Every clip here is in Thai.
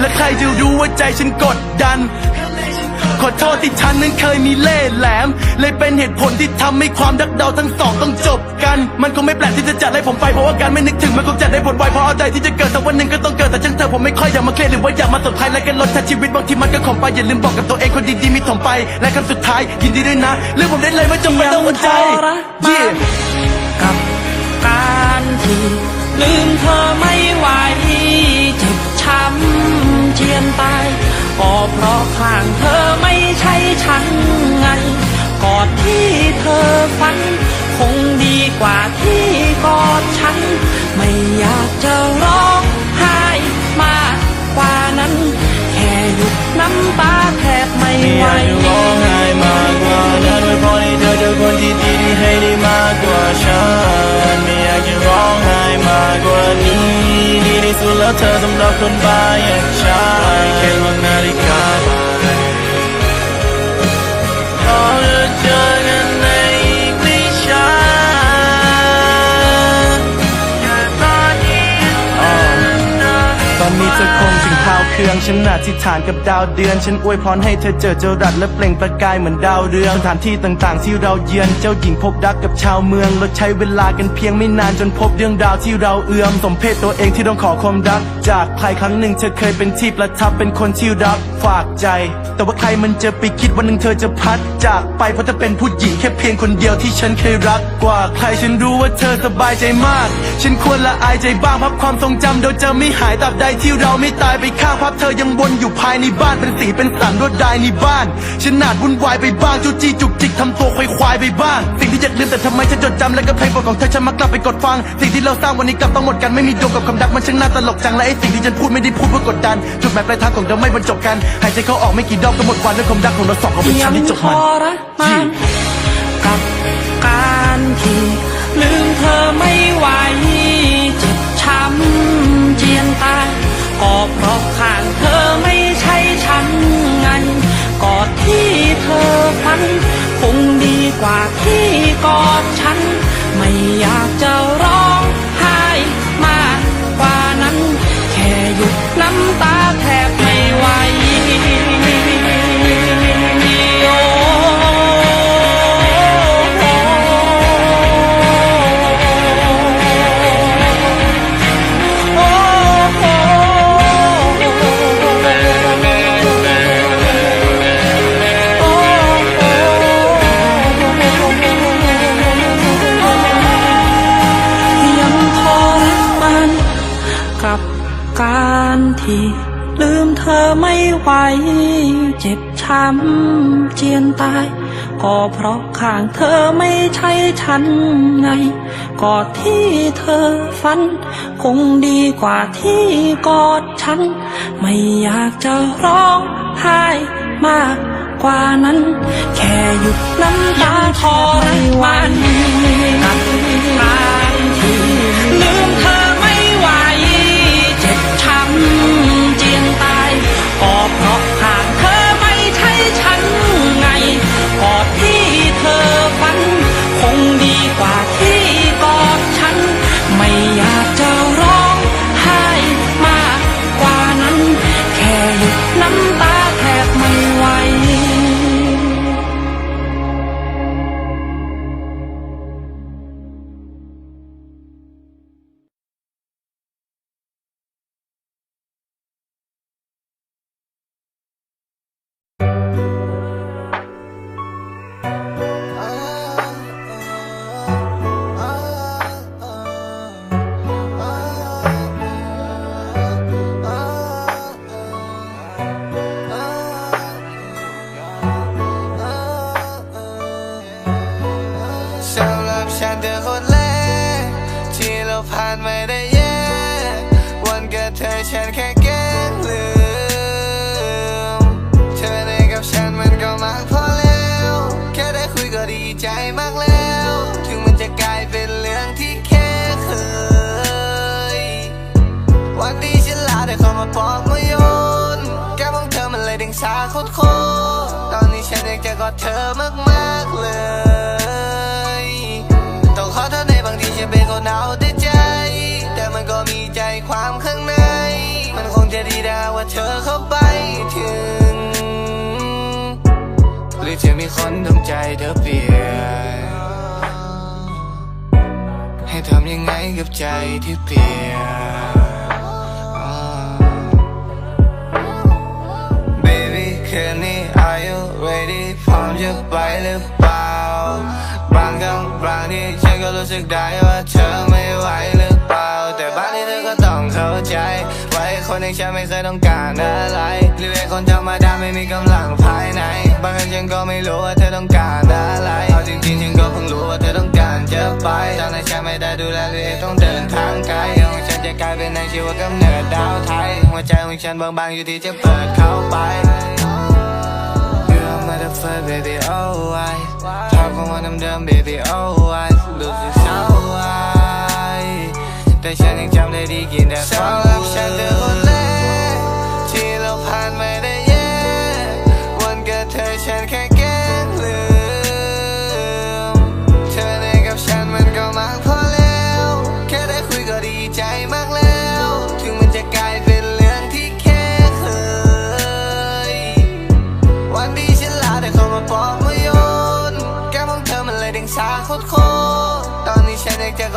และใครจะรู้ว่าใจฉันกดดัน ขอโทษที่ฉันนั้นเคยมีเล่ห์แหลม เลยเป็นเหตุผลที่ทำให้ความรักเราทั้งสองต้องจบกัน มันคงไม่แปลกที่จะจัดให้ผมไปเพราะว่าการไม่นึกถึงมันคงจะได้ผลไวเพราะอะไรที่จะเกิดแต่วันหนึ่งก็ต้องเกิดแต่ช่างเธอผมไม่ค่อยอยากมาเครียดหรือว่าอยากมาสนใจและกันลดทัชีวิตบางทีมันก็ขมไปอย่าลืมบอกกับตัวเองคนดีๆมีถมไป และคำสุดท้ายยินดีด้วยนะเรื่องผมได้เลยไม่จำเป็นต้องหัวใจยังทรมาน Yeah กับการที่ลืมเธอไม่ไหวเจ็บ ช้ำเจียนตายก็เพราะข้างเธอไม่ใช่ฉันไง กอดที่เธอฝัน คงดีกว่าที่กอดฉัน ไม่อยากจะร้องไห้มากกว่านั้น น้ำตาแทบไม่ไหอวยากจะร้องไห้มากกว่านั้นไว้เพราะให้เธอเจอคนที่ดีที่ให้ได้มากกว่าฉันไม่อยากจะร้องไห้มากกว่านี้ดีที่สุดแล้วเธอสำหรับคนบ้าอย่างฉันแค่วางนาฬิกา ครื่องฉันอธิษฐานกับดาวเดือน ฉันอวยพรให้เธอเจอเจรัดและเปล่งประกายเหมือนดาวเรืองสถานที่ต่างๆ ที่เราเยือนเจ้าหญิงพบรักกับชาวเมืองเราใช้เวลากันเพียงไม่นานจนพบเรื่องราวที่เราเอื้อมสมเพศตัวเองที่ต้องขอความรัก จากใครครั้งหนึ่งเธอเคยเป็นที่ประทับเป็นคนที่รักฝากใจ แต่ว่าใครมันจะไปคิดวันหนึ่งเธอจะพัด จากไปเพราะเธอเป็นผู้หญิงแค่เพียงคนเดียวที่ฉันเคยรักกว่าใครฉันรู้ว่าเธอสบายใจมาก ฉันควรละอายใจบ้างพับความทรงจำโดยจะไม่หายตราบใดที่เราไม่ตายไปข้างภาพเธอยังวนอยู่ภายในบ้านเป็นสีเป็นสันรวดลายในบ้านฉันนาดวุ่นวายไปบ้างจูจี้จุกจิกทำตัวควายควายๆไปบ้าง สิ่งที่อยากลืมแต่ทำไมฉันจดจำและก็เพลงโปรดของเธอฉันมักกลับไปกดฟัง สิ่งที่เราสร้างวันนี้กลับต้องหมดกันไม่มีดวงกับคำดักมันช่างน่าตลกจังและไอ้สิ่งที่ฉันพูดไม่ได้พูดเพื่อกดดัน จุดหมายปลายทางของเราไม่บรรจบกันหายใจเข้าออกไม่กี่ดอกก็หมดวันด้วยความรักของเราสองก็เป็นฉันที่จบมันยังทรมานกับการที่ลืมเธอไม่ไหวเจ็บช้ำเจียนตาย ก็เพราะข้างเธอไม่ใช่ฉันไงกอดที่เธอฝัน คงดีกว่าที่กอดฉัน ไม่อยากจะร้องไห้มากกว่านั้น แค่หยุดน้ำตาำเจียนตาย ก็เพราะข้างเธอไม่ใช่ฉันไง กอดที่เธอฝัน คงดีกว่าที่กอดฉัน ไม่อยากจะร้องไห้มากกว่านั้น แค่หยุดน้ำตาทรมาน อมันเลยดึงสาโคตรโคตรตอนนี้ฉันอยากจะกอดเธอมากๆเลย ต้องขอโทษในบางทีฉันเป็นคนเอาแต่ใจ แต่มันก็มีใจความข้างใน มันคงจะดีได้ว่าเธอเข้าไปถึง หรือจะมีคนทำใจเธอเปลี่ยน ให้ทำยังไงกับใจที่เปลี่ยน บางทีฉันก็รู้สึกได้ว่าเธอไม่ไหวหรือเปล่า แต่บางทีเธอก็ต้องเข้าใจว่าไอ้คนอย่างฉันไม่เคยต้องการอะไรหรือไอ้คนธรรมดาไม่มีกำลังภายใน บางครั้งฉันก็ไม่รู้ว่าเธอต้องการอะไรเอาจริงๆฉันก็เพิ่งรู้ว่าเธอต้องการจะไปตอนนั้นฉันไม่ได้ดูแลหรือต้องเดินทางไกลของฉันจะกลายเป็นในชีวกำเนิดดาวไทย หัวใจของฉันบางๆอยู่ที่จะเปิดเข้าไป You're my the first baby oh I ภาพของวันเดิมๆ baby oh I รู้สึกเศร้าไว้แต่ฉันยังจำได้ดีกินแต่สำหรับฉันเธอค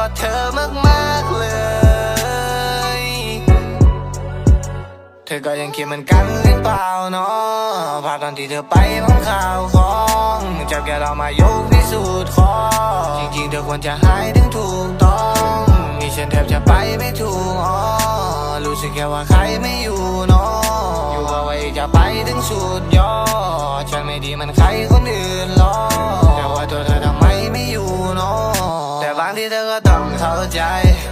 ดเธอมากๆเลย เธอก็ยังคิดเหมือนกันหรือเปล่าเนาะภาพตอนที่เธอไปของข่าวของจับแกเรามายกพิสูจน์ขอจริงๆเธอควรจะหายถึงถูกต้องนี่ฉันแทบจะไปไม่ถูกอ๋อรู้สึกแค่ว่าใครไม่อยู่เนาะอยู่ว่าไว้จะไปถึงสุดยอดฉันไม่ดีมันใครคนอื่นหรอกแต่ว่าตัวเธอทำไม ไม่อยู่เนาะแต่บางทีเธอก็ต้องเข้าใจ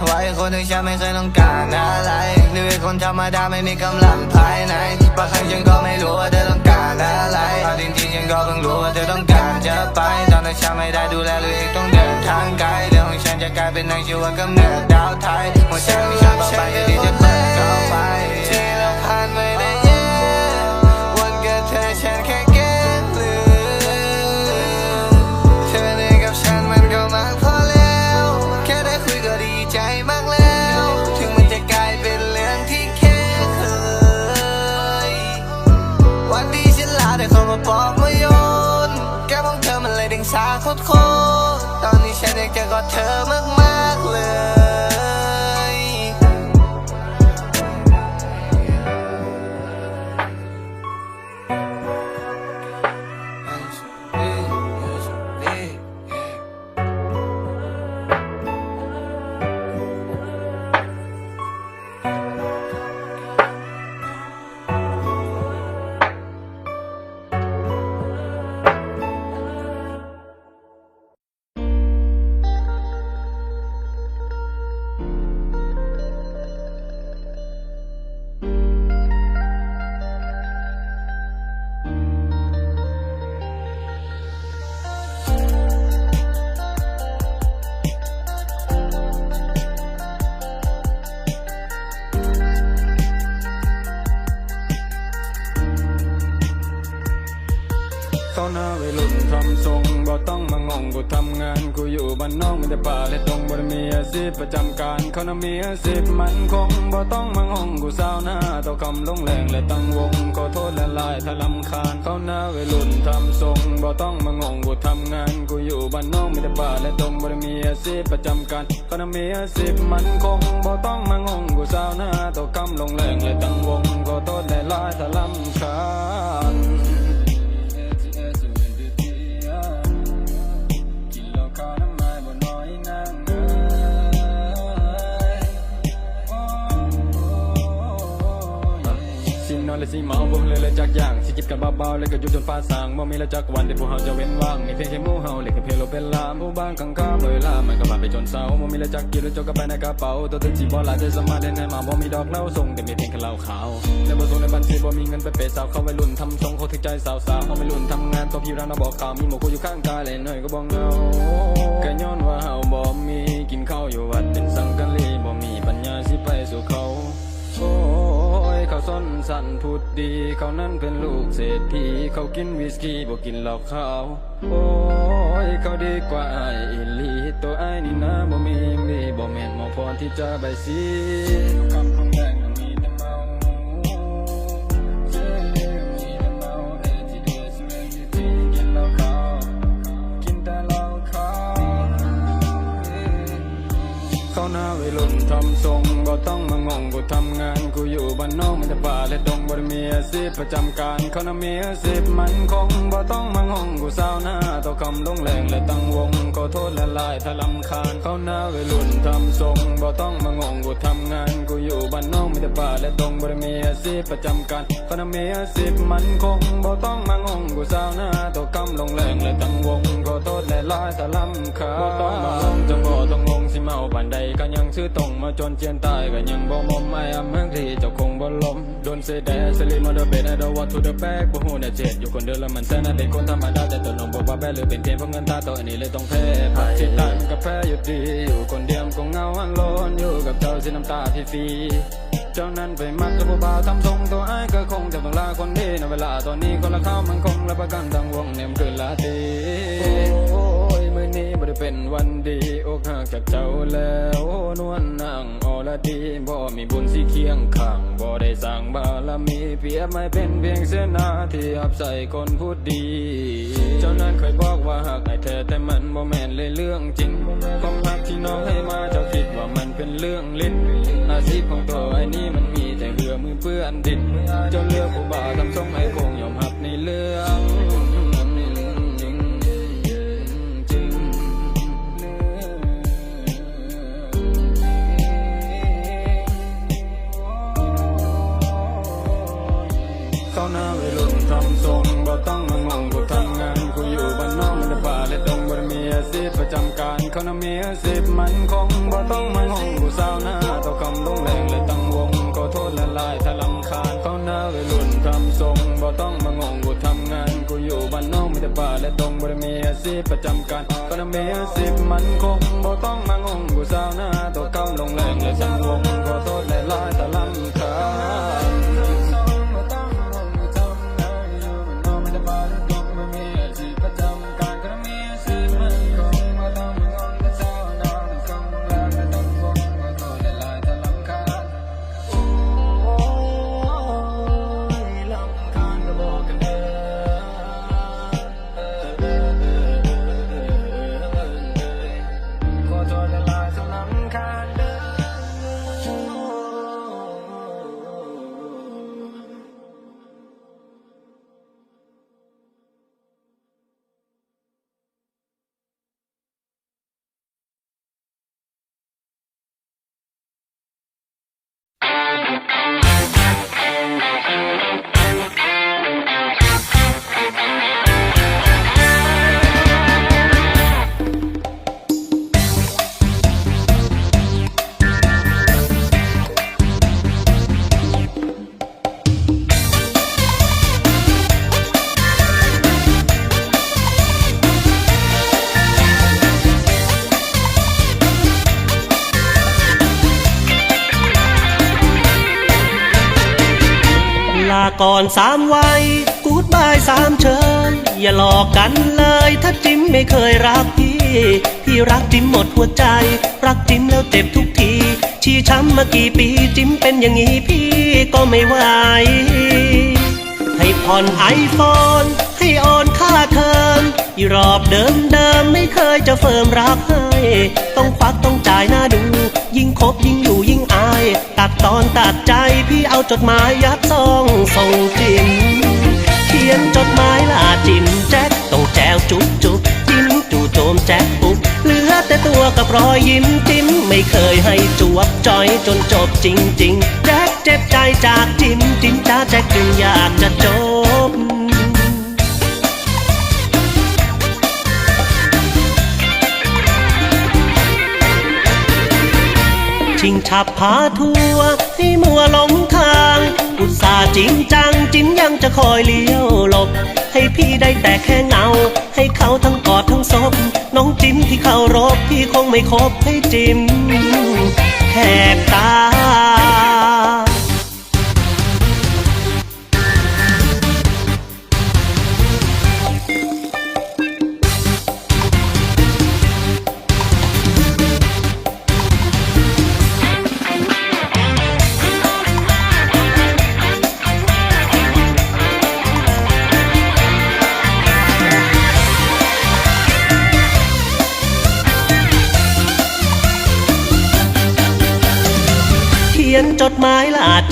ว่าไอ้คนที่ฉันไม่เคยต้องการอะไรหรือไอ้คนธรรมดาไม่มีกำลังภายในบางครั้งฉันก็ไม่รู้ว่าเธอต้องการอะไรเอาจริงๆฉันก็เพิ่งรู้ว่าเธอต้องการจะไป ตอนนั้นฉันไม่ได้ดูแลหรือเองต้องเดินทางไกลเรื่องของฉันจะกลายเป็นในชีวกำเนิดดาวไทยหัวใจของฉันต่อไปที่จะเปิดเข้าไปที่เราผ่านมาได้ อนนี้ฉันอยากจะกอดเธอมาก พประจำการเขาน่ะมีอาชีพมันคงบ่ต้องมางงกูสาวหน้าต่อคำลงแรงและตั้งวงขอโทษและลายถ้าลำคาญเขาหน้าเวรุ่นทำทรงบ่ต้องมางงกูทำงานกูอยู่บ้านนอกมันจะป่าและตรงบ่ได้มีอาชีพประจำการเขาน่ะมีอาชีพมันคงบ่ต้องมางงกูสาวหน้าต่อคำลงแรงและตั้งวงขอโทษและลายถ้าลำคาญ จักอย่างสิจิบกันเบาๆเลยก็ยู่จนฟ้าสางบ่มีล้วจักวันที่พวกเฮาจะเว้นว่างนี่เพียงแค่หมู่เฮาเล็กเพียงเราเป็นลามผู้บ้านข้างๆเวลามันก็ผ่านไปจนเศร้าบ่มีล้วจักกินแล้วจกกันไปในกระเป๋าตัวถึงสิบ่หลายใจสมารถได้แน่มาบ่มีดอกเหล้าส่งแต่มีเพียงแค่เหล้าขาวในบ่ส่งในบัญชีบ่มีเงินไปเปย์สาวเข้าวัยรุ่นทำทรงเขาถึงใจสาวๆเขาวัยรุ่นทำงานตัวพี่ร้านเราบอกข่าวมีหมู่กูอยู่ข้างกายเลยหน่อยก็บ่เงาก็ย้อนว่าเฮาบ่มีกินข้าวอยู่วัด ส้นสันพูดดี เขานั้นเป็นลูกเศรษฐีเขากินวิสกี้บอกกินเหล้าขาวโอ้ยเขาดีกว่าไอ้อิลีตัวไอ้นี่นะบ่มีมีบ่แม่นหมอพรที่จะใบสี หน้าวัยรุ่นทำทรงบ่ต้องมางงกูทำงานกูอยู่บ้านนอกมันจะป่าและดงบ่ได้มีอาชีพประจำการเขาน่ะมีอาชีพมันคงบ่ต้องมางงกูสาหน้าต่อคำลงแรงและตั้งวงขอโทษและลายถ้าลำคาญเขาหน้าวัยรุ่นทำทรงบ่ต้องมางงกูทำงานกูอยู่บ้านนอกมันจะป่าและดงบ่ได้มีอาชีพประจำการเขาน่ะมีอาชีพมันคงบ่ต้องมางงกูสาหน้าต่อคำลงแรงและตั้งวงขอโทษและลายถ้าลำคาญบ่ต้องมางงจะบ่ต้อง มาปานใดก็ยังซื้อตรงมาจนเจียนตายก็ยังบ่มอมไม่อำเมืองที่เจ้าคงบ่ลมโดนเสยแดสลิมาเดอเบนไอดอวัตถุเดอะแบกบ่ฮู้เนี่ยเจ็ดอยู่คนเดียวแล้วมันแซ่น่าเป็นคนธรรมดาแต่ตัวนมบอกว่าแบหรือเป็นเพียงเพราะเงินตาตัวอันนี้เลยต้องแพ้ผักที่ตายมันก็แพ้อยู่ดีอยู่คนเดียวก็เหงาอันโลนอยู่กับเจ้าสิน้ำตาฟรีเจ้านั้นไปมักกับผู้บ่าวทำทรงตัวไอ้ก็คงจะต้องลาคนดีในเวลาตอนนี้คนละข้าวมันคงรับประกันทั้งวงเนี่ยมันคือลาต เป็นวันดีอกหักจากเจ้าแล้วนวลนางอรดีบ่มีบุญสีเคียงข้างบ่ได้สร้างบารมีเปรียบไม่เป็นเพียงเสนาที่อับใส่คนพูดดี เจ้านั้นเคยบอกว่าหากไอ้แท้แต่มันบ่แม่นเลยเรื่องจริงความรักที่น้องให้มาเจ้าคิดว่ามันเป็นเรื่องลิ้นอาชีพของตัวไอ้นี่มันมีแต่เหือมือเปื้อนดินเจ้าเลือกผู้บ่าวทำทรงไอ้คงยอมรับในเรื่อง ต้องมางงกูทำงานกูอยู่บ้านนอกมันจะป่าและดงบ่ได้มีอาชีพประจำการเขาน่ะมีอาชีพมันคงบ่ต้องมางงกูสาวหน้าต่อคำลงแรงและตั้งวงขอโทษละลายถ้าลำคาญเขาหน้าวัยรุ่นทำทรงบ่ต้องมางงกูทำงานกูอยู่บ้านนอกมันจะป่าและดงบ่ได้มีอาชีพประจำการเขาน่ะมีอาชีพมันคงบ่ต้องมางงกูสาวหน้าต่อคำลงแรงและตั้งวงขอโทษละลายถ้าลำคาญ ขาก่อนสามวัยกูดบายสามเชยอย่าหลอกกันเลย ถ้าจิมไม่เคยรักพี่ พี่รักจิมหมดหัวใจ รักจิมแล้วเจ็บทุกที ชี้ช้ำมากี่ปีจิมเป็นอย่างนี้พี่ก็ไม่ไหวให้ผ่อนไอโฟนให้โอนค่าเทอมอีรอบเดิมเดิมไม่เคยจะเฟิร์มรักให้ ต้องควักต้องจ่ายหน้าดู ยิ่งคบยิ่งอยู่ยิ่งอาย ตัดตอนตัดใจ พี่เอาจดหมายยัดซองส่งจิมเขียนจดหมายลาจิมแจ็คต้องแจวจุ๊บจุ๊บจิ้มจู่โจมแจ็คปุ๊บเหลือแต่ตัวกับรอยยิ้มจิ้มไม่เคยให้จวบจอยจนจบจริง ๆ แจ็คเจ็บใจจากจิ้มจิ้มจ้าแจ็คจึงอยากจะจบ ชิงฉับพาทัวให้มัวหลงทาง อุตส่าห์จริงจังจิ้มยังจะคอยเลี้ยวหลบ ให้พี่ได้แต่แค่เงา ให้เขาทั้งกอดทั้งศพน้องจิ้มที่เขารบพี่คงไม่คบให้จิ้มแหกตา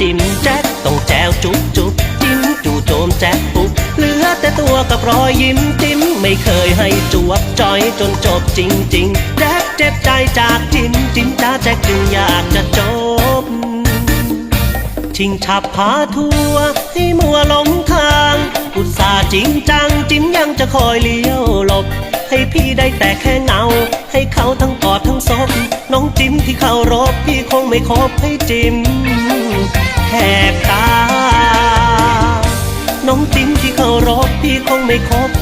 จิ้มแจ็คต้องแจวจุ๊บจุ๊บจิ้มจู่โจมแจ็คปุ๊บเหลือแต่ตัวกับรอยยิ้มจิ้มไม่เคยให้จวบจอยจนจบจริงๆแจ็คเจ็บใจจากจิ้มจิ้มจ้าแจ็คจึงอยากจะจบ ชิงฉับพาทัวให้มัวหลงทางอุตส่าห์จริงจังจิ้มยังจะคอยเลี้ยวหลบให้พี่ได้แต่แค่เงา ให้เขาทั้งกอดทั้งศพน้องจิ้มที่เขารบพี่คงไม่คบให้จิ้ม ไม่คบ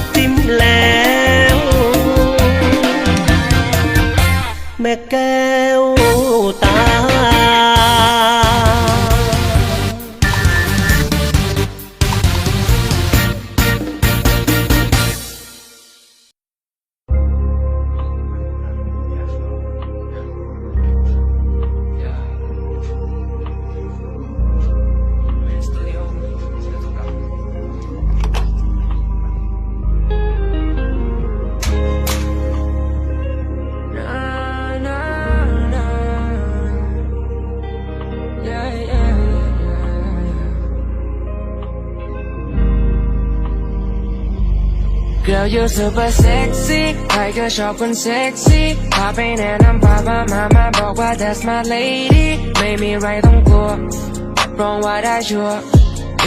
yeah. Girl you're super sexy ใครก็ชอบคนเซ็กซี่พาไปแนะนำพาพามามาบอกว่า that's my lady ไม่มีไรต้องกลัวรับรองว่าได้ชัวร์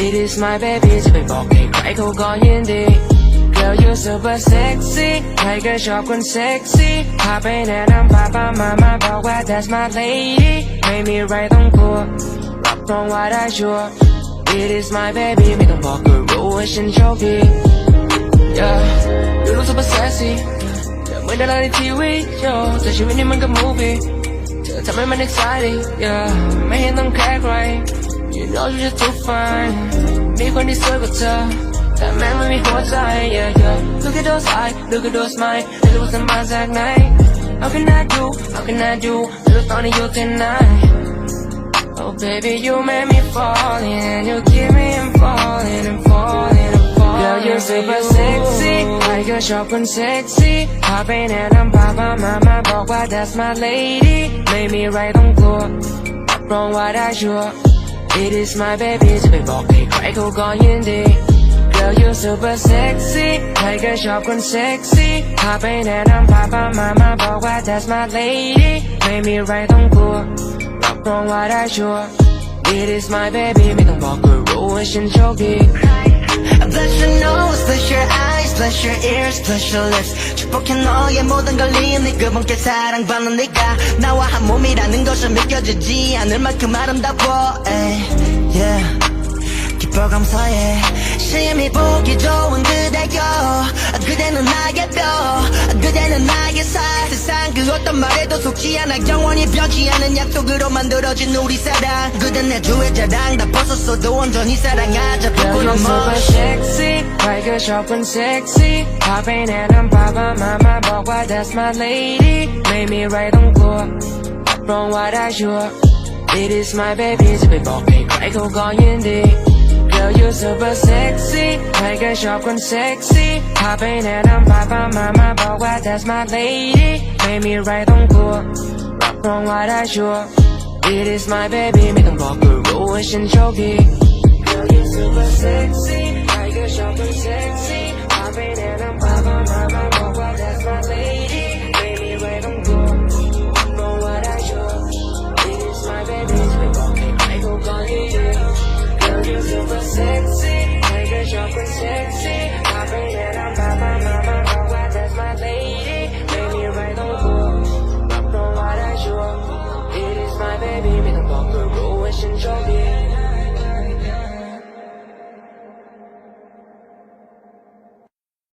It is my baby จะไปบอกให้ใครเขาก็ยินดี Girl you're super sexy ใครก็ชอบคนเซ็กซี่พาไปแนะนำพาพามามาบอกว่า that's my lady ไม่มีไรต้องกลัวรับรองว่าได้ชัวร์ It is my baby ไม่ต้องบอกก็รู้ว่าฉันโชคดี Yeah ดูรูป super sexy เธอเหมือนดาราในทีวี Yo แต่ชีวิตนี้มันก็ movie เธอทำให้มัน exciting Yeah ไม่เห็นต้องแค่ใคร You know you just too fine มีคนที่สวยกว่าเธอ แต่แม่งไม่มีหัวใจ Yeah yeah Look at those eyes Look at those smile ไม่รู้ว่าฉันมาจากไหน How can I do How can I do ไม่รู้ตอนนี้อยู่ที่ไหน Oh baby, you made me fall in, you keep me in falling and falling and falling. Girl, you're super sexy, ใครก็ชอบคน sexy พาไปแนะนำพาพามามาบอกว่า that's my lady ไม่มีไรต้องกลัวรับรองว่าได้ชัวร์ It is my baby จะไปบอกให้ใครเขาก็ยินดี Girl, you're super sexy ใครก็ชอบคน sexy พาไปแนะนำพาพามามาบอกว่า that's my lady ไม่มีไรต้องกลัวรับรองว่าได้ชัวร์ It is my baby ไม่ต้องบอกก็รู้ว่าฉันโชคดี Bless your nose, bless your eyes, bless your ears, bless your lips 축복해 너의 모든 걸 이은 네 그분께 사랑받는 네가 나와 한 몸이라는 것을 믿겨지지 않을 만큼 아름다워 에이, yeah. 불검사에 심히 보기 좋은 그대여 그대는 나의 뼈 그대는 나의 살 세상 그 어떤 말에도 속지 않아 영원히 변치 않은 약속으로 만들어진 우리 사랑 그댄 내 주의 자랑 다 벗었어도 온전히 사랑하자 부끄러워 super sexy like a sharp and sexy popping and I'm papa mama but why that's my lady made me right on cool wrong what I sure It is my baby, 집에 뭐 핑크레이크 거인데 Girl you're super sexy ใครก็ชอบคน sexy พาไปแนะนำพาพามามาบอกว่า that's my lady ไม่มีไรต้องกลัวรับรองว่าได้ชัวร์ It is my baby ไม่ต้องบอกก็รู้ว่าฉันโชคดี Girl, you're super sexy